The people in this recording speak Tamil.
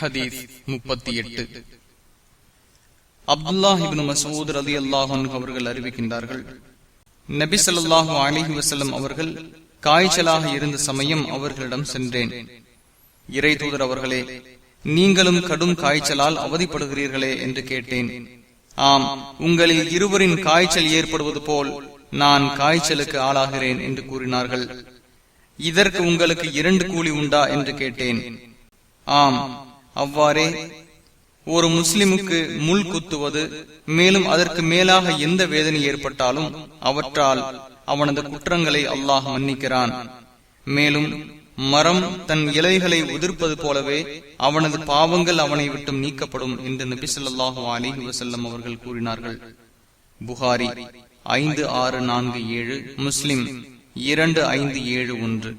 ஹதீஸ் முப்பத்தி எட்டு. அப்துல்லாஹிபின் மசூத் ரதி அல்லாஹன் அவர்கள் அறிவிக்கின்றார்கள் நபி ஸல்லல்லாஹு அலிஹி வஸல்லம் அவர்கள் காய்ச்சலாக இருந்த சமயம் அவர்களிடம் சென்றேன். இறை தூதர் அவர்களே நீங்களும் கடும் காய்ச்சலால் அவதிப்படுகிறீர்களே என்று கேட்டேன். ஆம் உங்களில் இருவரின் காய்ச்சல் ஏற்படுவது போல் நான் காய்ச்சலுக்கு ஆளாகிறேன் என்று கூறினார்கள். இதற்கு உங்களுக்கு இரண்டு கூலி உண்டா என்று கேட்டேன். ஆம் அவ்வாறே ஒரு முஸ்லிமுக்கு முள் குத்துவது மேலும் அதற்கு மேலாக எந்த வேதனை ஏற்பட்டாலும் அவற்றால் அவனது குற்றங்களை அல்லாஹ் மன்னிக்கிறான். மேலும் மரம் தன் இலைகளை உதிர்ப்பது போலவே அவனது பாவங்கள் அவனை விட்டும் நீக்கப்படும் என்று நபி சொல்லாஹு அலைஹி வசல்லம் அவர்கள் கூறினார்கள். புகாரி ஐந்து ஆறு நான்கு ஏழு முஸ்லிம் இரண்டு ஐந்து ஏழு ஒன்று.